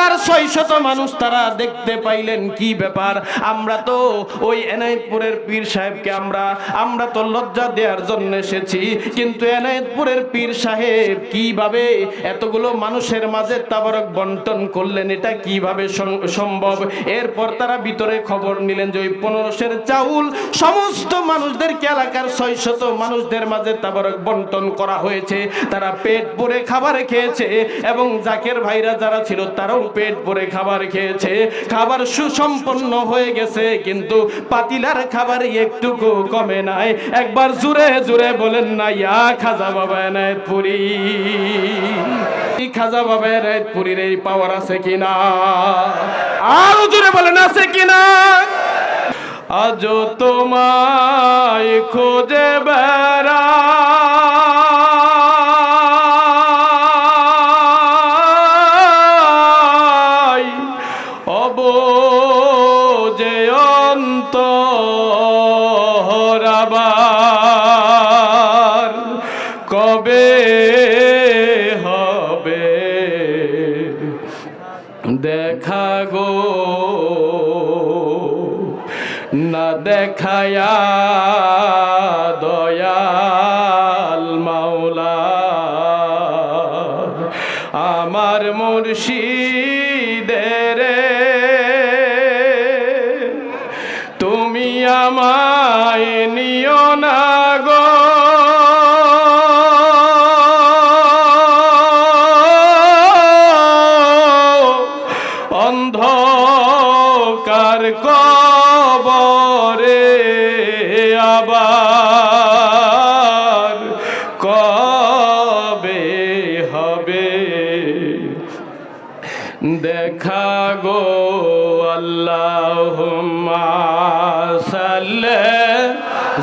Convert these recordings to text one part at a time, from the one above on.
এলাকার ছয় শত মানুষ তারা দেখতে পাইলেন কি ব্যাপার? আমরা তো ওই এনায়েতপুরের পীর সাহেবকে আমরা আমরা তো লজ্জা দেওয়ার জন্য এসেছি। কিন্তু এনায়েতপুরের পীর সাহেব কীভাবে এতগুলো মানুষের মাঝে তাবারক বন্টন করলেন? এটা কীভাবে সম্ভব? এরপর তারা ভিতরে খবর নিলেন যে ওই পনেরোশের চাউল সমস্ত মানুষদেরকে এলাকার ছয় শত মানুষদের মাঝে তাবারক বন্টন করা হয়েছে। তারা পেট ভরে খাবার খেয়েছে এবং জাকের ভাইরা যারা ছিল তারাও পেট ভরে খাবার খেয়েছে। খাবার সুসম্পন্ন হয়ে গেছে, কিন্তু পাতিলার খাবার একটুকু কমে নাই। একবার জুড়ে জুড়ে বলেন, না, ইয়া খাজা বাবা এনায়তপুরি খাজা বাবা এনায়তপুরীর এই পাওয়ার আছে কিনা? আরও জুড়ে বলেন, আছে কিনা? আজ তোমায় খোঁজে বেড়া অব যে অন্তরাবার কবে হবে? দেখা গো না দেখায়া দয়াল মাওলা। আমার মুর্শিদের আমায় নিও না গো। অন্ধকার কবরে আবার কবে হবে? দেখা গো আল্লাহ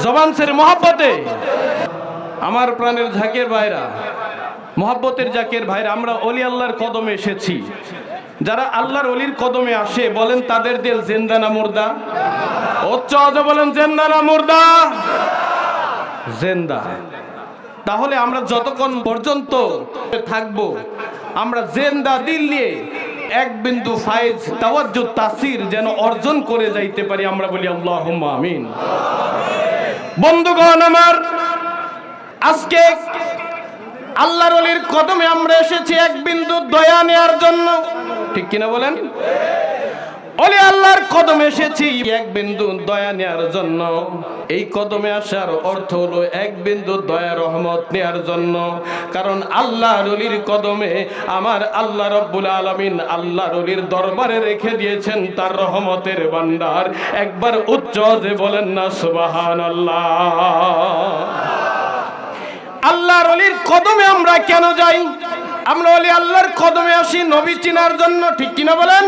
জবান সের মহাব্বতে। আমার প্রাণের ঝাঁকের ভাইরা, মহাব্বতের জাকের ভাইরা, আমরা অলি আল্লাহর কদমে এসেছি। যারা আল্লাহর অলির কদমে আসে, বলেন তাদের দিল জেন্দানা মুর্দা? উচ্চ আওয়াজে বলেন জেন্দানা মুর্দা? জেন্দা। তাহলে আমরা যতক্ষণ পর্যন্ত থাকব, আমরা জেন্দা দিল নিয়ে এক বিন্দু ফাইজ তাওয়াজ্জু তাসির যেন অর্জন করে যাইতে পারি, আমরা বলি আল্লাহ আমিন। বন্ধুগণ আমার, আজকে আল্লাহর কদমে আমরা এসেছি এক বিন্দু দয়া নেয়ার জন্য। ঠিক কিনা বলেন? অলি আল্লাহর কদমে এসেছি। এক বিন্দু দয়া নেয়ার জন্য। এই কদমে আসার অর্থ হলো এক বিন্দু দয়া, রহমত নেয়ার জন্য। কারণ আল্লাহর অলির কদমে আমার আল্লাহ রব্বুল আলামিন আল্লাহর অলির দরবারে রেখে দিয়েছেন তার রহমতের ভান্ডার একবার উচ্চ যে বলেন না সুবাহান আল্লাহর অলির কদমে আমরা কেন যাই? আমরা অলি আল্লাহর কদমে আসি নবী চিনার জন্য। ঠিক কিনা বলেন?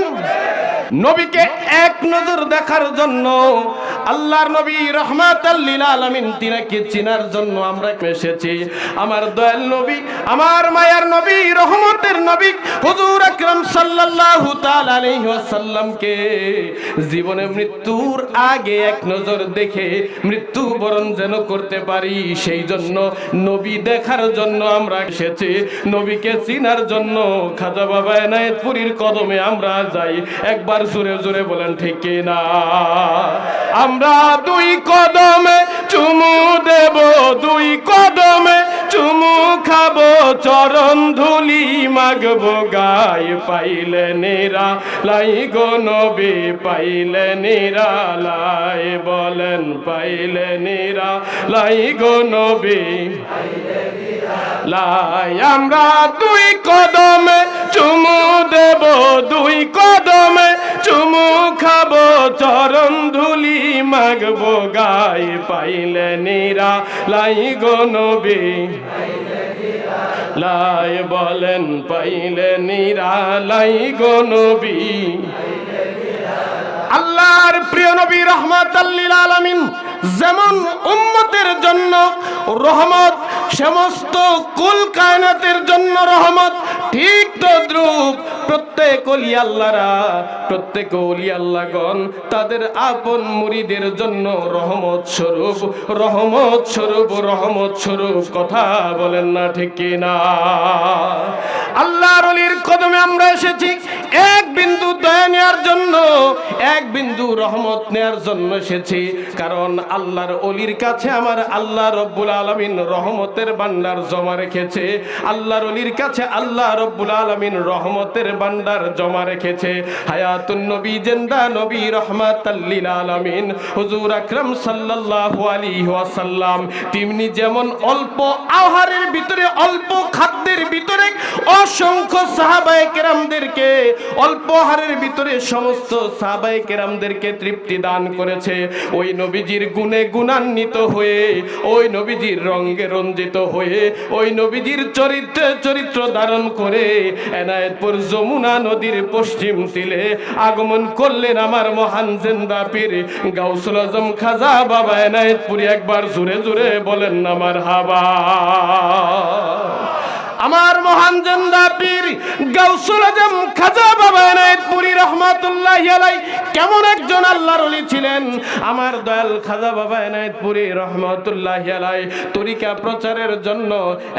নবীকে এক নজর দেখার জন্য, আল্লাহর নবী রহমাত আলামিন তিনাকে চিনার জন্য আমরা এসেছি। আমার দয়াল নবী, আমার মায়ার নবী, রহমতের নবী, হুজুর আকরাম সাল্লাল্লাহু তাআলা আলাইহি ওয়াসাল্লামকে জীবনে মৃত্যুর আগে এক নজর দেখে মৃত্যু বরণ যেন করতে পারি, সেই জন্য নবী দেখার জন্য আমরা এসেছি। নবীকে চিনার জন্য খাজা বাবা এনায়েতপুরীর কদমে আমরা যাই। একবার জোরে জোরে বলেন, ঠিক না আমরা দুই কদমে চুমু দেব, দুই কদমে চুমু খাব, চরণ ধুলি মাগব গায়ে পাইলে নেরা লাই গো নবী, পাইলে নেরা লাই বলেন, পাইলে নেরা লাই গো নবী, লাই। আমরা দুই কদমে চুমু দেব, দুই কদমে চুমু খাব, চরণ ধুলি মাগবো গায়ে পাইলে নিরা, লাই গো নবী। লাই বলেন, পাইলে নিরা, লাই গো নবী। আল্লাহর প্রিয় নবী রহমত আল্লিল আলামিন যেমন উম্মতের জন্য রহমত, সমস্ত কুল কায়নাতের জন্য রহমত, ঠিক তদ্রুপ প্রত্যেক অলি আল্লাহরা, প্রত্যেক অলি আল্লাহগণ তাদের আপন মুড়িদের জন্য রহমত স্বরূপ রহমত স্বরূপ রহমত স্বরূপ কথা বলেন না ঠিক না আল্লাহর অলির কদমে আমরা এসেছি। এক বিন্দু দয়া নেওয়ার জন্য, এক বিন্দু রহমত নেয়ার জন্য এসেছি। কারণ আল্লাহর অলির কাছে আমার আল্লাহ রব্বুল আলমিন রহমতের ভান্ডার জমা রেখেছে। আল্লাহর অলির কাছে আল্লাহ রব্বুল আলমিন রহমতের ভান্ডার জমা রেখেছে। হায়াতুন নবী, জেন্দা নবী রহমাত আলমিন। হুজুর আকরম সাল্লাল্লাহু আলাইহি ওয়াসাল্লাম তিনি যেমন অল্প আহারের ভিতরে, অল্প খাদ্যের ভিতরে অসংখ্য সাহাবায়ে কেরামদেরকে অল্প আহারের ভিতরে সমস্ত সাহাবায়ে কেরামদেরকে তৃপ্তি দান করেছে। ওই নবীজির গুণে গুণান্বিত হয়ে, ওই নবীজির রঙ্গে রঞ্জিত হয়ে, ওই নবীজির চরিত্রে চরিত্র ধারণ করে এনায়েতপুর যমুনা নদীর পশ্চিম তীরে আগমন করলেন আমার মহান জেন্দা পীর গাউসুল আজম খাজা। বাবা এনায়েতপুরি একবার জুড়ে জুড়ে বলেন, আমার হাবা। আমার মহান জেন্দা পীর গাউসুল আজম খাজা বাবা এনায়েতপুরি রহমাতুল্লাহ কেমন একজন আল্লাহর ওলি ছিলেন? আমার দয়াল খাজা বাবা এনায়েতপুরি রহমাতুল্লাহ আলাই তরিকা প্রচারের জন্য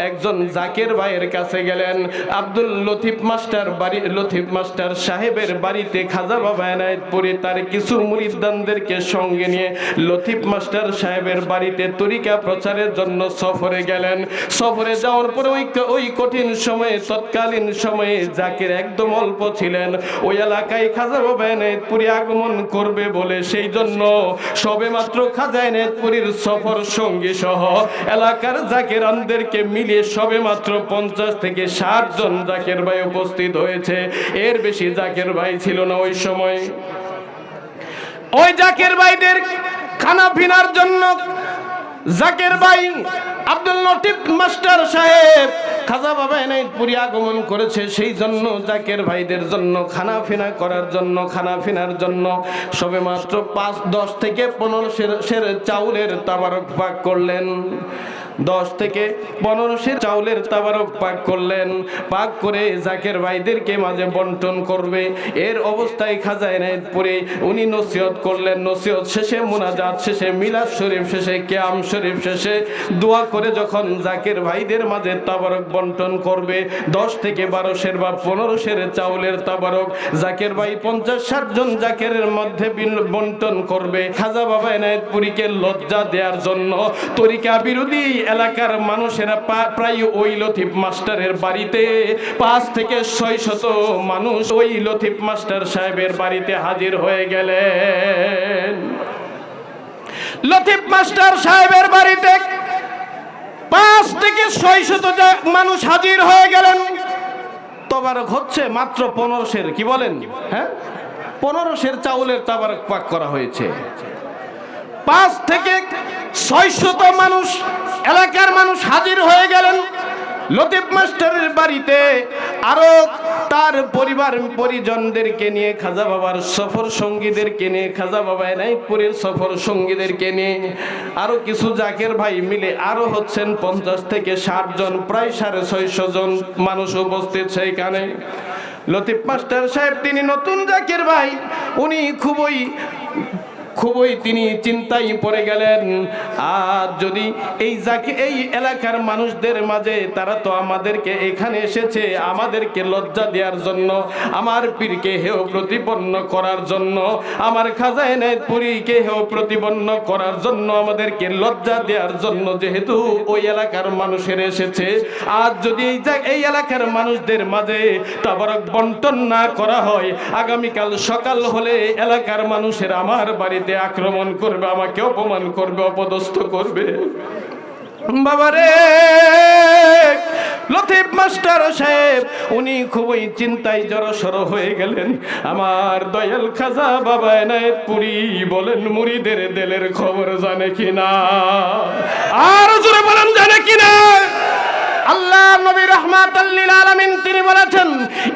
একজন জাকির ভাইয়ের কাছে গেলেন। আব্দুল লতিফ মাস্টার বাড়ি, লতিফ মাস্টার সাহেবের বাড়িতে খাজা বাবা এনায়েতপুরি তার কিছু মুরিদানদেরকে সঙ্গে নিয়ে লতিফ মাস্টার সাহেবের বাড়িতে তরিকা প্রচারের জন্য সফরে গেলেন। সফরে যাওয়ার পরে ওই ওই কঠিন সময়ে, তৎকালীন সময়ে জাকির একদম অল্প ছিলেন। ওই এলাকায় খাজা বাবা এনায়েতপুরি আগমন করবে বলে সেই জন্য সবে মাত্র খাজা এনায়েতপুরীর সফর সঙ্গী সহ এলাকার জাকের আনদেরকে মিলিয়ে সবে মাত্র পঞ্চাশ থেকে ষাট জন জাকের ভাই উপস্থিত হয়েছে। এর বেশি জাকের ভাই ছিল না ওই সময়। ওই জাকের ভাইদের খানা ফিনার জন্য জাকের ভাই আব্দুল লতিফ মাস্টার সাহেব খাজা বাবা এনাইতপুরি আগমন করেছে, সেই জন্য জাকের ভাইদের জন্য খানা ফিনা করার জন্য খানা ফিনার জন্য। সবে মাত্র পাঁচ, দশ থেকে পনেরো সের চাউলের তাবারক পাক করলেন। দশ থেকে পনেরো সের চাউলের তাবারক পাক করলেন। পাক করে জাকের ভাইদেরকে মাঝে বন্টন করবে। এর অবস্থায় খাজা এনায়তপুরে উনি নসিহত করলেন। নসিহত শেষে মুনাজাত শেষে, মিলাদ শরীফ শেষে, কেয়াম শরীফ শেষে দোয়া করে যখন জাকের ভাইদের মাঝে তাবারক বন্টন করবে, দশ থেকে বারো সের বা পনেরো সের চাউলের তাবারক, জাকের ভাই পঞ্চাশ ষাট জন জাকেরের মধ্যে বন্টন করবে। খাজা বাবা এনায়তপুরীকে লজ্জা দেওয়ার জন্য তরিকা বিরোধী এলাকার মানুষেরা প্রায় ওই লতিফ মাস্টারের বাড়িতে। পাঁচ থেকে ছয় শত মানুষ ওই লতিফ মাস্টার সাহেবের বাড়িতে হাজির হয়ে গেলেন। লতিফ মাস্টার সাহেবের বাড়িতে পাঁচ থেকে ছয় শত মানুষ হাজির হয়ে গেলেন। তবারক হচ্ছে মাত্র পনেরোশের, কি বলেন? হ্যাঁ? পনেরোশের চাউলের তাবারক পাক করা হয়েছে। পাঁচ থেকে ছয় শত মানুষ এলাকার মানুষ হাজির হয়ে গেলেন। লতিফ মাস্টারের বাড়িতে আরও তার পরিবার পরিজনদেরকে নিয়ে, খাজা বাবার সফর সঙ্গীদেরকে নিয়ে, খাজা বাবা এনাইপুরের সফর সঙ্গীদেরকে নিয়ে আরও কিছু জাকের ভাই মিলে আরও হচ্ছেন পঞ্চাশ থেকে ষাট জন, প্রায় সাড়ে ছয়শো জন মানুষ উপস্থিত সেইখানে। লতিফ মাস্টার সাহেব, তিনি নতুন জাকের ভাই, উনি খুবই খুবই তিনি চিন্তায় পড়ে গেলেন। আর যদি এই জাকে এই এলাকার মানুষদের মাঝে তারা তো আমাদেরকে এখানে এসেছে, আমাদেরকে লজ্জা দেওয়ার জন্য, আমার পীরকে হেও প্রতিপন্ন করার জন্য, আমার খাজায় পুরীকে হেও প্রতিপন্ন করার জন্য, আমাদেরকে লজ্জা দেওয়ার জন্য যেহেতু ওই এলাকার মানুষের এসেছে, আর যদি এই এই এলাকার মানুষদের মাঝে তাবারক বন্টন না করা হয়, আগামীকাল সকাল হলে এলাকার মানুষের আমার বাড়িতে আক্রমণ করবে, আমাকে অপমান করবে, অপদস্থ করবে। বাবারে, লতিফ মাস্টার সাহেব, উনি খুবই চিন্তায় জড়সড় হয়ে গেলেন। আমার দয়াল খাজা বাবা পুরি বলেন, মুড়িদের দেলের খবর জানে কিনা? আর জোরে বলেন, জানে কিনা? আল্লাহ নবী রহমাত তিনি বলেছেন,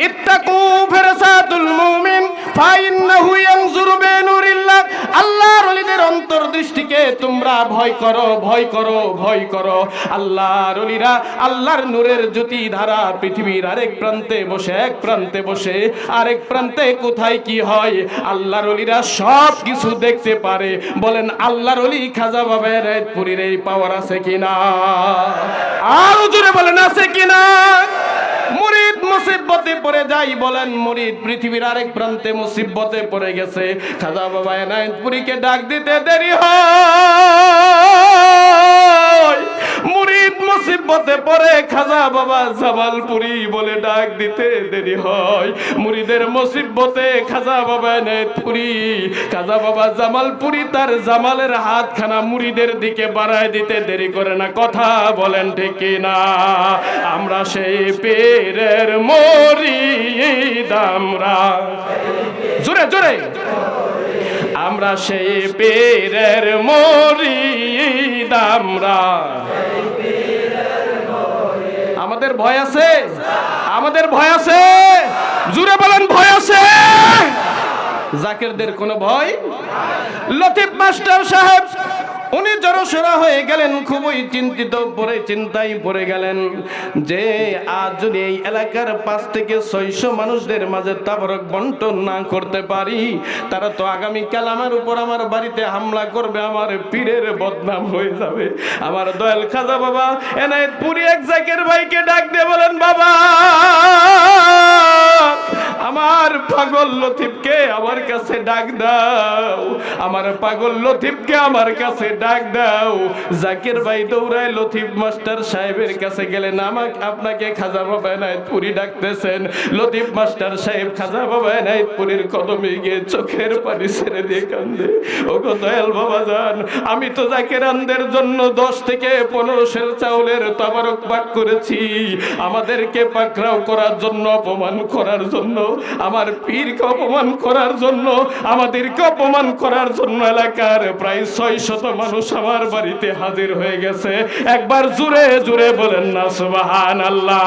ইত্তাকু ফিরসাতুল মুমিন। ফাইন্নাহু ইয়ানজুরু বিনুরিল্লাহ। আল্লাহর ওলিদের অন্তর্দৃষ্টিকে তোমরা ভয় করো ভয় করো ভয় করো। আল্লাহর ওলিরা আল্লাহর নূরের জ্যোতি ধারা পৃথিবীর আরেক প্রান্তে বসে, এক প্রান্তে বসে, আরেক প্রান্তে কোথায় কি হয়? আল্লাহর ওলিরা সব কিছু দেখতে পারে। বলেন, আল্লাহর ওলি খাজা বাবার পুরীর এই পাওয়ার আছে কিনা? আর জোরে বলেন, আছে কিনা? মুসিবতে পড়ে যাই বলেন মুরিদ, পৃথিবীর আরেক প্রান্তে মুসিবতে পড়ে গেছে। খাজা বাবা এনায়তপুরীকে ডাক দিতে দেরি হয়। মুসিবতে পড়ে খাজা বাবা জামালপুরি বলে ডাক দিতে দেরি হয়। মুরিদের মুসিবতে খাজা বাবা এনায়তপুরি খাজা বাবা জামালপুরি তার জামালের হাতখানা মুরিদের দিকে বাড়ায় দিতে দেরি করে না। কথা বলেন ঠিক না আমরা সেই পীরের মরিদ আমরা জোরে জোরে। আমরা সেই পীরের মরিদ আমরা আমাদের ভয় আছে? আমাদের ভয় আছে? জুড়ে বলেন, ভয় আছে? জাকেরদের কোনো ভয়? লতিফ মাস্টার সাহেব উনি জড়সড়া হয়ে গেলেন, খুবই চিন্তিত পরে চিন্তায় পড়ে গেলেন যে আজ যদি এই এলাকার পাঁচ থেকে ছয়শো মানুষদের মাঝে তাবরক বন্টন না করতে পারি, তারা তো আগামীকাল আমার উপর আমার বাড়িতে হামলা করবে, আমার পীরের বদনাম হয়ে যাবে। আমার দয়াল খাজা বাবা এনায়ত পুরি এক জাকের ভাইকে ডাক দিয়ে বলেন, বাবা আমার পাগল লতিফকে আমার কাছে ডাক দাও। আমার পাগল লতিফকে আমার কাছে ডাক দাও। জাকির ভাই দৌড়ায় লতিফ মাস্টার সাহেবের কাছে গেলেন। আমাকে আপনাকে খাজা বাবা এনায়তপুরি ডাকতেছেন। লতিফ মাস্টার সাহেব খাজা বাবা এনায়তপুরীর কদমে গিয়ে চোখের পানি ছেড়ে দিয়ে কান্দে। ও দয়াল বাবা যান, আমি তো জাকির জাকিরানদের জন্য দশ থেকে পনেরো সের চাউলের তাবারক পাক করেছি। আমাদেরকে পাকড়াও করার জন্য, অপমান করার জন্য আমার পীরকে অপমান করার জন্য, আমাদেরকে অপমান করার জন্য এলাকার প্রায় ছয় শত মানুষ আমার বাড়িতে হাজির হয়ে গেছে। একবার জুড়ে জুড়ে বলেন না সুবাহান আল্লাহ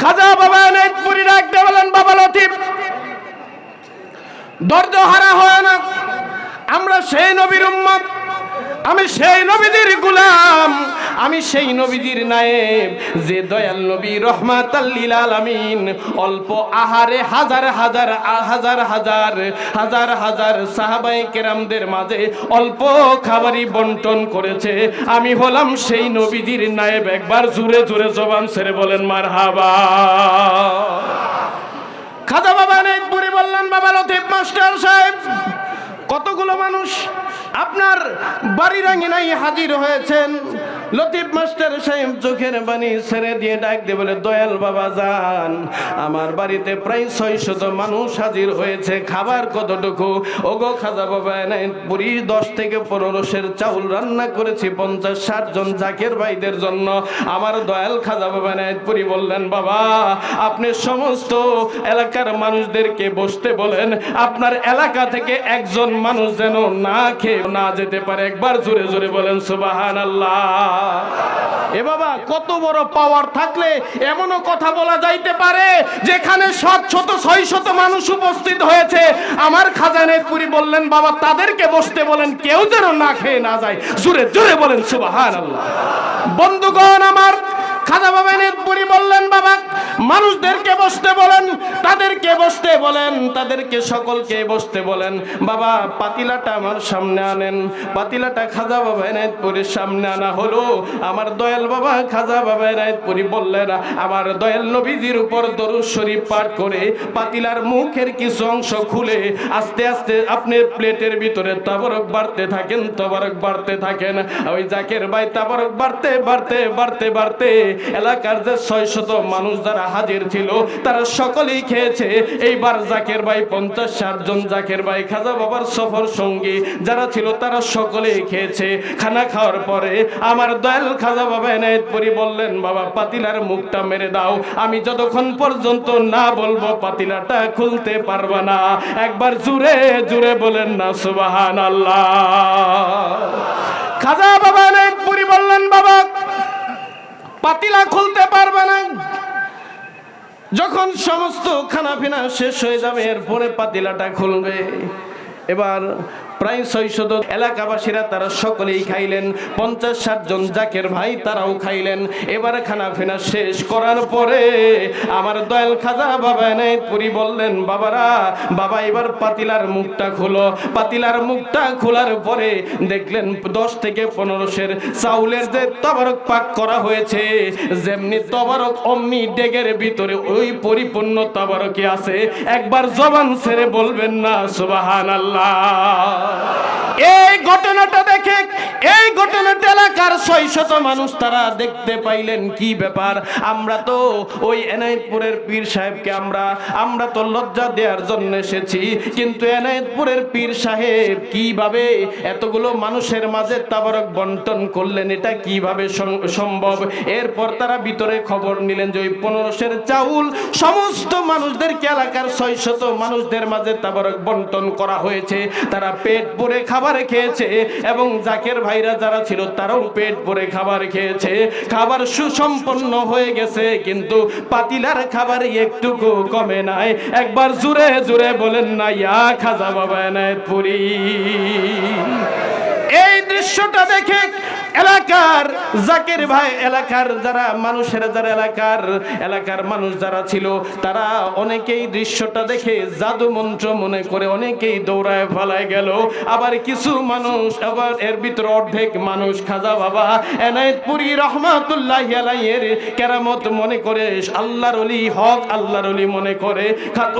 খাজা বাবা নেতপুরি ডাকতে বলেন, বাবা লতিফ ধৈর্য হারা হয় না। আমরা সেই নবীর উম্মত। আমি সেই নবীদের গুলাম, আমি সেই নবীদের নায়েব, যে দয়াল নবী রহমাতাল্লিল আলামিন, অল্প আহারে হাজার হাজার হাজার হাজার হাজার হাজার সাহাবাই কেরামদের মাঝে অল্প খাবারই বন্টন করেছে। আমি হলাম সেই নবীদের নায়েব, একবার জুড়ে জুড়ে জবান ছেড়ে বলেন মার হাবা খাজা বাবা নেকপুরি বললেন, বাবা লতিফ মাস্টার কতগুলো মানুষ আপনার বাড়ির রাঙিনাই হাজির হয়েছেন? লতিফ মাস্টার সাহেব চোখের বাণী ছেড়ে দিয়ে ডাক দিয়ে বলে, দয়াল বাবা যান, আমার বাড়িতে প্রায় ছয় শত মানুষ হাজির হয়েছে, খাবার কতটুকু? ওগো খাজা বাবা পুরি দশ থেকে পনেরো সের চাউল রান্না করেছি, পঞ্চাশ ষাট জন জাকের ভাইদের জন্য। আমার দয়াল খাজা বাবা নায়তপুরি বললেন, বাবা, আপনি সমস্ত এলাকার মানুষদেরকে বসতে বলেন, আপনার এলাকা থেকে একজন মানুষ যেন না খেয়ে না যেতে পারে। একবার জোরে জোরে বলেন সুবাহান আল্লাহ এ বাবা, কত বড় পাওয়ার থাকলে এমনও কথা বলা যাইতে পারে, যেখানে সাত শত ছয় শত মানুষ উপস্থিত হয়েছে। আমার খাজানের পুরি বললেন, বাবা, তাদেরকে বসতে বলেন, কেউ যেন না খেয়ে না যায়। জোরে জোরে বলেন সুবাহ বন্ধুগণ আমার খাজা বাবা নেতপুরি বললেন, বাবা, মানুষদেরকে বসতে বলেন, তাদেরকে বসতে বলেন, তাদেরকে সকলকে বসতে বলেন। বাবা, পাতিলাটা আমার সামনে আনেন, পাতিলাটা খাজা বাবা এনায়তপুরের সামনে আনা হলো। আমার দয়াল বাবা খাজা বাবা এনায়তপুরি বললেন, আমার দয়াল নবীজির উপর দরুদ শরীফ পাঠ করে পাতিলার মুখের কিছু অংশ খুলে আস্তে আস্তে আপনি প্লেটের ভিতরে তাবরক বাড়তে থাকেন, তাবরক বাড়তে থাকেন। ওই জাকের ভাই তাবরক বাড়তে বাড়তে বাড়তে বাড়তে এলাকার যে ছয় শত মানুষ যারা হাজির ছিল, তারা সকলেই খেয়েছে। এইবার জাকের ভাই পঞ্চাশ, ষাট জন জাকের ভাই, খাজা বাবার সফর সঙ্গী যারা ছিল, তারা সকলেই খেয়েছে। খানা খাওয়ার পরে আমার দয়াল খাজা বাবা এনায়তপুরি বললেন, বাবা, পাতিলার মুখটা মেরে দাও। আমি যতক্ষণ পর্যন্ত না বলব, পাতিলাটা খুলতে পারবা না। একবার জুড়ে জুড়ে বলেন, না সুবাহান আল্লাহ খাজা বাবা এনায়তপুরি বললেন, বাবা পাতিলা খুলতে পারবে না। যখন সমস্ত খানা পিনা শেষ হয়ে যাবে, এরপরে পাতিলাটা খুলবে। এবার প্রায় ছয়শত এলাকাবাসীরা তারা সকলেই খাইলেন। পঞ্চাশ ষাট জন জাকের ভাই তারাও খাইলেন। এবার খানা ফেনা শেষ করার পরে আমার দয়াল খাজা বাবা নাই পুরি বললেন, বাবারা, বাবা এবার পাতিলার মুখটা খুলো। পাতিলার মুখটা খোলার পরে দেখলেন দশ থেকে পনেরোশের চাউলের যে তবারক পাক করা হয়েছে, যেমনি তবারক অম্মি ডেগের ভিতরে ওই পরিপূর্ণ তবারকি আছে। একবার জবান ছেড়ে বলবেন না সুবাহান আল্লাহ ঘটনাটা দেখে এই ঘটনাটা এলাকার ছয় শত মানুষ তারা দেখতে পাইলেন কি ব্যাপার? আমরা তো ওই এনায়তপুরের পীর সাহেবকে আমরা আমরা তো লজ্জা দেওয়ার জন্য এসেছি, কিন্তু এনায়তপুরের পীর সাহেব কীভাবে এতগুলো মানুষের মাঝে তাবারক বন্টন করলেন, এটা কীভাবে সম্ভব? এরপর তারা ভিতরে খবর নিলেন যে ওই পনেরোশের চাউল সমস্ত মানুষদেরকে এলাকার ছয় শত মানুষদের মাঝে তাবারক বন্টন করা হয়েছে। তারা পেট ভরে খাবার খেয়েছে। এবং জাকের ভাইরা যারা ছিল তারাও পেট ভরে খাবার খেয়েছে। খাবার সুসম্পন্ন হয়ে গেছে, কিন্তু পাতিলার খাবার একটুকু কমে নাই। একবার জুড়ে জুড়ে বলেন না ইয়া খাজা বাবা এনায়তপুরি। এই দৃশ্যটা দেখে এলাকার, জাকির ভাই এলাকার যারা, মানুষের যারা এলাকার এলাকার মানুষ যারা ছিল, তারা অনেকেই দৃশ্যটা দেখে জাদু মন্ত্র মনে করে অনেকেই দৌড়ায় ফেলায় গেল। আবার কিছু মানুষ, আবার এর ভিতরে অর্ধেক মানুষ, খাজা বাবা, এনায়তপুরি রহমাতুল্লাহ আলাইয়ের কেরামত মনে করে, আল্লাহর অলি, হক আল্লাহর অলি মনে করে।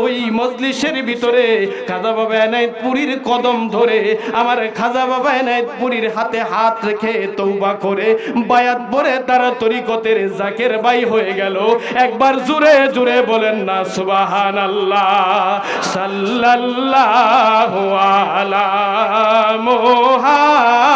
ওই মজলিসের ভিতরে খাজা বাবা এনায়তপুরীর কদম ধরে, আমার খাজা বাবা এনায়তপুরীর হাতে হাত রেখে তৌবা করে, বায়াত পরে তারা তরিকতের জাকের বাই হয়ে গেল। একবার জুড়ে জুড়ে বলেন না সুবাহান আল্লাহ সাল্লাল্লাহু আলা মুহাম্মাদ।